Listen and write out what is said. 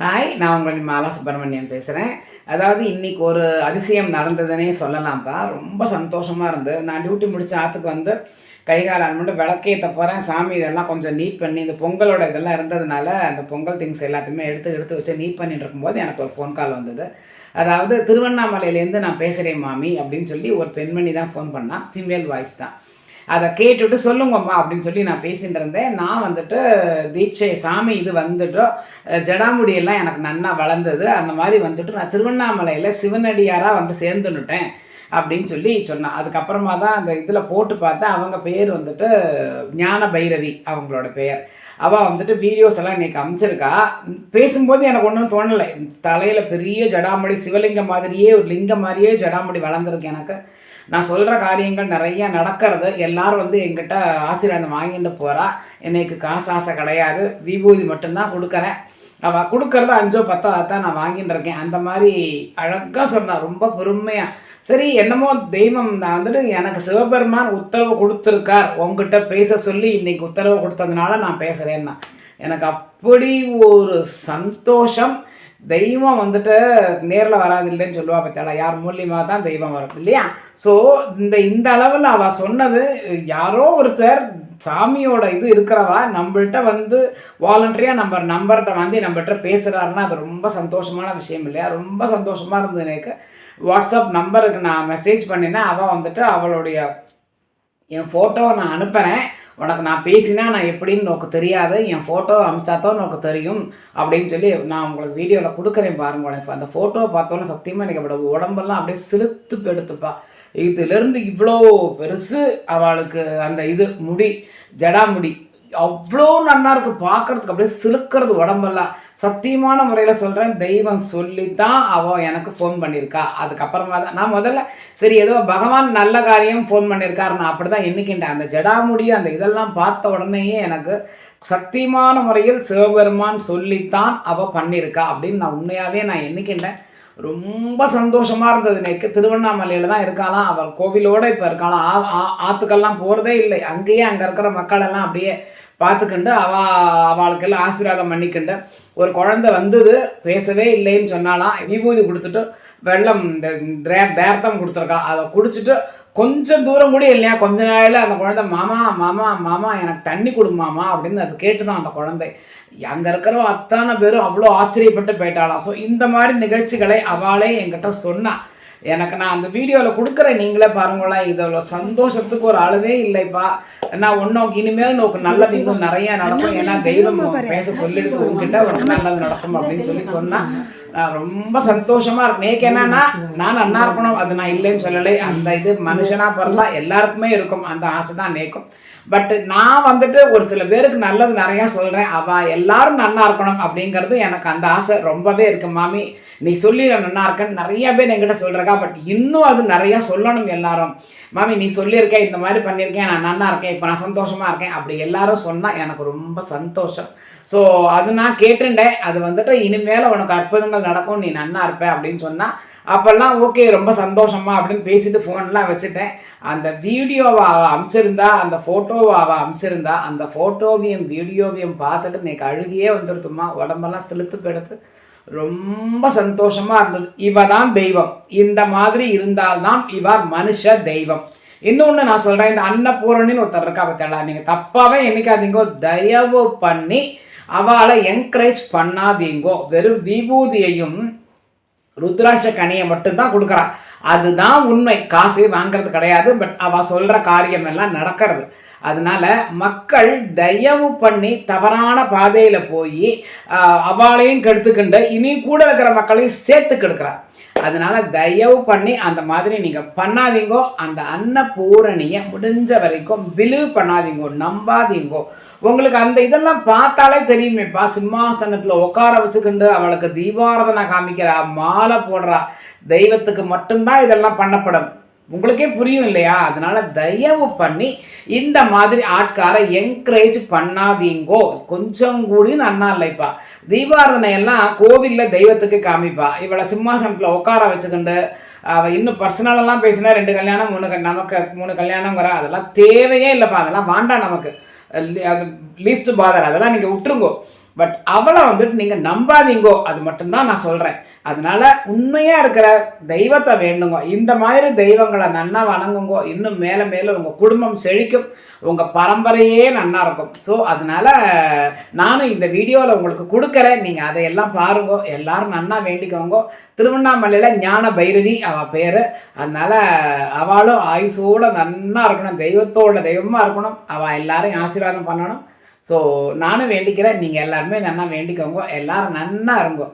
Hi நான் உங்கள் மாலா சுப்பிரமணியம் பேசுகிறேன் அதாவது இன்றைக்கி ஒரு அதிசயம் நடந்ததுன்னே சொல்லலாம்ப்பா. ரொம்ப சந்தோஷமாக இருந்து நான் டியூட்டி முடித்த ஆற்றுக்கு வந்து கை கால் மட்டும் விளக்கேற்ற போகிறேன் சாமி இதெல்லாம் கொஞ்சம் நீட் பண்ணி இந்த பொங்கலோட இதெல்லாம் இருந்ததுனால அந்த பொங்கல் திங்ஸ் எல்லாத்தையுமே எடுத்து எடுத்து வச்சு நீட் பண்ணிட்டு இருக்கும்போது எனக்கு ஒரு ஃபோன் கால் வந்தது. அதாவது திருவண்ணாமலையிலேருந்து நான் பேசுகிறேன் மாமி அப்படின்னு சொல்லி ஒரு பெண்மணி தான் ஃபோன் பண்ணால் ஃபீமேல் வாய்ஸ் தான். அதை கேட்டுவிட்டு சொல்லுங்கம்மா அப்படின்னு சொல்லி நான் பேசிகிட்டு இருந்தேன். நான் வந்துட்டு தீட்சை சாமி இது வந்துட்டு ஜடாமுடியெல்லாம் எனக்கு நன்னா வளர்ந்தது. அந்த மாதிரி வந்துட்டு நான் திருவண்ணாமலையில் சிவனடியாராக வந்து சேர்ந்துன்னுட்டேன் அப்படின்னு சொல்லி சொன்னான். அதுக்கப்புறமா தான் அந்த இதில் போட்டு பார்த்தேன். அவங்க பேர் வந்துட்டு ஞான பைரவி அவங்களோட பெயர் அவள் வந்துட்டு வீடியோஸ் எல்லாம் இன்றைக்கி அமைச்சிருக்கா. பேசும்போது எனக்கு ஒன்றும் தோணலை. தலையில் பெரிய ஜடாமுடி சிவலிங்கம் மாதிரியே ஒரு லிங்கம் மாதிரியே ஜடாமுடி வளர்ந்துருக்கு எனக்கு. நான் சொல்கிற காரியங்கள் நிறைய நடக்கிறது. எல்லாரும் வந்து எங்கிட்ட ஆசீர்வாதம் வாங்கிட்டு போகிறா எனக்கு காசு ஆசை கிடையாது. விபூதி மட்டும்தான் கொடுக்குறேன். அவள் கொடுக்கறது அஞ்சோ பத்தோ தான் நான் வாங்கிட்டு இருக்கேன். அந்த மாதிரி அழகாக சொன்னா ரொம்ப பொறுமையாக சரி என்னமோ தெய்வம் நான் வந்துட்டு எனக்கு சிவபெருமான் உத்தரவு கொடுத்துருக்கார். உங்ககிட்ட பேச சொல்லி இன்னைக்கு உத்தரவு கொடுத்ததுனால நான் பேசுகிறேன்னா எனக்கு அப்படி ஒரு சந்தோஷம். தெய்வம் வந்துட்டு நேரில் வராது இல்லைன்னு சொல்லுவா பார்த்தாளா யார் மூலியமாக தான் தெய்வம் வரும் இல்லையா? ஸோ இந்த இந்த அளவில் அவள் சொன்னது யாரோ ஒருத்தர் சாமியோட இது இருக்கிறவா நம்மள்ட்ட வந்து வாலண்டரியாக நம்ம நம்பர்கிட்ட வந்து நம்மள்ட்ட பேசுகிறாருன்னா அது ரொம்ப சந்தோஷமான விஷயம் இல்லையா? ரொம்ப சந்தோஷமாக இருந்தது எனக்கு. வாட்ஸ்அப் நம்பருக்கு நான் மெசேஜ் பண்ணினேன். அவள் வந்துட்டு அவளுடைய என் ஃபோட்டோவை நான் அனுப்புகிறேன் உனக்கு நான் பேசினா நான் எப்படின்னு உனக்கு தெரியாது என் ஃபோட்டோ அமிச்சாதான் உனக்கு தெரியும் அப்படின்னு சொல்லி நான் உங்களுக்கு வீடியோவில் கொடுக்குறேன் பாருங்களேன் அந்த ஃபோட்டோவை பார்த்தோன்னே சத்தியமாக எனக்கு அப்படி உடம்பெல்லாம் அப்படியே சிலுத்து எடுத்துப்பா இதுலேருந்து இவ்வளோ பெருசு அவளுக்கு அந்த இது முடி ஜடா முடி. அவ்வளோ நல்லா இருக்கு. பார்க்கறதுக்கு அப்படியே சிலுக்கிறது உடம்பெல்லாம். சத்தியமான முறையில் சொல்கிறேன் தெய்வம் சொல்லி தான் அவள் எனக்கு ஃபோன் பண்ணியிருக்கா. அதுக்கப்புறமா தான் நான் முதல்ல சரி ஏதோ பகவான் நல்ல காரியம் ஃபோன் பண்ணியிருக்காரு நான் அப்படி தான் எண்ணிக்கின்றேன். அந்த ஜடாமுடி அந்த இதெல்லாம் பார்த்த உடனேயே எனக்கு சத்தியமான முறையில் சிவபெருமான் சொல்லித்தான் அவள் பண்ணியிருக்கா அப்படின்னு நான் உண்மையாகவே நான் எண்ணிக்கின்றேன். ரொம்ப சந்தோஷமாக இருந்தது. எனக்கு திருவண்ணாமலையில் தான் இருக்காளாம் அவள். கோவிலோட இப்போ இருக்காளாம். ஆ ஆ- ஆத்துக்கெல்லாம் போகிறதே இல்லை. அங்கேயே அங்கே இருக்கிற மக்களெல்லாம் அப்படியே பார்த்துக்கிண்டு அவள் அவளுக்கெல்லாம் ஆசீர்வாதம் பண்ணிக்கிண்டு ஒரு குழந்தை வந்தது பேசவே இல்லைன்னு சொன்னாலாம் விபூதி கொடுத்துட்டு வெள்ளம் இந்த தேர்த்தம் கொடுத்துருக்கா. அதை குடிச்சிட்டு கொஞ்சம் தூரம் கூட இல்லையா? கொஞ்ச நாளில் அந்த குழந்தை மாமா மாமா மாமா எனக்கு தண்ணி கொடு மாமா அப்படின்னு அது கேட்டு தான் அந்த குழந்தை. அங்கே இருக்கிற அத்தனை பேரும் அவ்வளோ ஆச்சரியப்பட்டு போயிட்டாளாம். ஸோ இந்த மாதிரி நிகழ்ச்சிகளை அவளே என்கிட்ட சொன்னா. எனக்கு நான் அந்த வீடியோவில் கொடுக்குறேன். நீங்களே பாருங்களேன். இதில் சந்தோஷத்துக்கு ஒரு அளவே இல்லைப்பா. நான் ஒன்றும் இனிமேல் நோக்கு நல்லது இன்னும் நிறைய நடக்கும். ஏன்னா தெய்வம் பேச சொல்லிடுது உங்ககிட்ட ஒரு நல்லது நடக்கும் அப்படின்னு சொல்லி சொன்னா. ரொம்ப சந்தோஷமா இருக்கு. நேக்கு என்னன்னா நான் அண்ணா இருக்கணும் அது நான் இல்லைன்னு சொல்லலை. அந்த இது மனுஷனா பிறந்தா எல்லாருக்குமே இருக்கும். அந்த ஆசை தான் நேக்கும் பட் நான் வந்துட்டு ஒரு சில பேருக்கு நல்லது நிறையா சொல்கிறேன் அவள் எல்லாரும் நல்லா இருக்கணும் அப்படிங்கிறது எனக்கு அந்த ஆசை ரொம்பவே இருக்கு மாமி. நீ சொல்லி நல்லா இருக்கேன்னு நிறைய பேர் என்கிட்ட சொல்கிறக்கா பட் இன்னும் அது நிறையா சொல்லணும் எல்லாரும். மாமி நீ சொல்லியிருக்கேன் இந்த மாதிரி பண்ணியிருக்கேன் நான் நல்லா இருக்கேன் இப்போ நான் சந்தோஷமாக இருக்கேன் அப்படி எல்லாரும் சொன்னால் எனக்கு ரொம்ப சந்தோஷம். ஸோ அது நான் கேட்டுட்டேன் அது வந்துட்டு இனிமேல் உனக்கு அற்புதங்கள் நடக்கும் நீ நன்னா இருப்ப அப்படின்னு சொன்னால் அப்போல்லாம் ஓகே ரொம்ப சந்தோஷமா அப்படின்னு பேசிட்டு ஃபோன்லாம் வச்சுட்டேன். அந்த வீடியோவை அவள் அமிச்சிருந்தா அந்த ஃபோட்டோவை அவள் அமிச்சிருந்தா அந்த ஃபோட்டோவையும் வீடியோவையும் பார்த்துட்டு இன்னைக்கு அழுகியே வந்துருத்துமா உடம்பெல்லாம் செலுத்து பெடுத்து ரொம்ப சந்தோஷமாக இருந்தது. இவ தான் தெய்வம். இந்த மாதிரி இருந்தால்தான் இவர் மனுஷ தெய்வம். இன்னொன்று நான் சொல்கிறேன் இந்த அன்னபூரணின்னு ஒருத்தர் இருக்கா பார்த்தா நீங்கள் தப்பாகவே என்னைக்காதீங்கோ தயவு பண்ணி அவளை என்கரேஜ் பண்ணாதீங்கோ. வெறும் விபூதியையும் ருத்ராட்ச கனியை மட்டும்தான் கொடுக்குறா. அதுதான் உண்மை. காசு வாங்குறது கிடையாது பட் அவள் சொல்கிற காரியம் எல்லாம் நடக்கிறது. அதனால மக்கள் தயவு பண்ணி தவறான பாதையில் போய் அவளையும் கெடுத்துக்கிண்டு இனி கூட இருக்கிற மக்களையும் சேர்த்து கெடுக்கிறார் அதனால் தயவு பண்ணி அந்த மாதிரி நீங்கள் பண்ணாதீங்கோ அந்த அன்னபூரணியை முடிஞ்ச வரைக்கும் பிலீவ் பண்ணாதீங்கோ நம்பாதீங்கோ. உங்களுக்கு அந்த இதெல்லாம் பார்த்தாலே தெரியுமேப்பா. சிம்மாசனத்தில் உட்கார வச்சுக்கிண்டு அவளுக்கு தீபாராதனை காமிக்கிறா மாலை போடுறா. தெய்வத்துக்கு மட்டும்தான் இதெல்லாம் பண்ணப்படும். உங்களுக்கே புரியும் இல்லையா? அதனால தயவு பண்ணி இந்த மாதிரி ஆட்காரை என்கரேஜ் பண்ணாதீங்கோ. கொஞ்சம் கூடி நன்னா இல்லைப்பா தீபாரதனை எல்லாம் கோவிலில் தெய்வத்துக்கு காமிப்பா. இவளை சிம்மாசனத்தில் உட்கார வச்சுக்கிண்டு அவள் இன்னும் பர்சனலெல்லாம் பேசினா ரெண்டு கல்யாணம் மூணு நமக்கு மூணு கல்யாணங்கிற அதெல்லாம் தேவையே இல்லைப்பா. அதெல்லாம் வாண்டாம் நமக்கு. அது லீஸ்ட் பாதர் அதெல்லாம் நீங்கள் விட்டுருங்கோ. பட் அவளை வந்துட்டு நீங்கள் நம்பாதீங்கோ அது மட்டும்தான் நான் சொல்கிறேன் அதனால உண்மையாக இருக்கிற தெய்வத்தை வேண்டுங்க இந்த மாதிரி தெய்வங்களை நன்னா வணங்குங்கோ இன்னும் மேலே மேலே உங்கள் குடும்பம் செழிக்கும் உங்கள் பரம்பரையே நன்னா இருக்கும். ஸோ அதனால நானும் இந்த வீடியோவில் உங்களுக்கு கொடுக்குறேன். நீங்கள் அதையெல்லாம் பாருங்க எல்லாரும் நன்னா வேண்டிக்கோங்க. திருவண்ணாமலையில் ஞான பைரவி அவள் பேர். அதனால் அவளும் ஆயுசோடு நன்னா இருக்கணும் தெய்வத்தோட தெய்வமாக இருக்கணும். அவள் எல்லாரையும் ஆசீர்வாதம் பண்ணணும். ஸோ நானும் வேண்டிக்கிறேன். நீங்கள் எல்லாருமே நல்லா வேண்டிக்கோங்க. எல்லாரும் நன்னா இருங்கோ.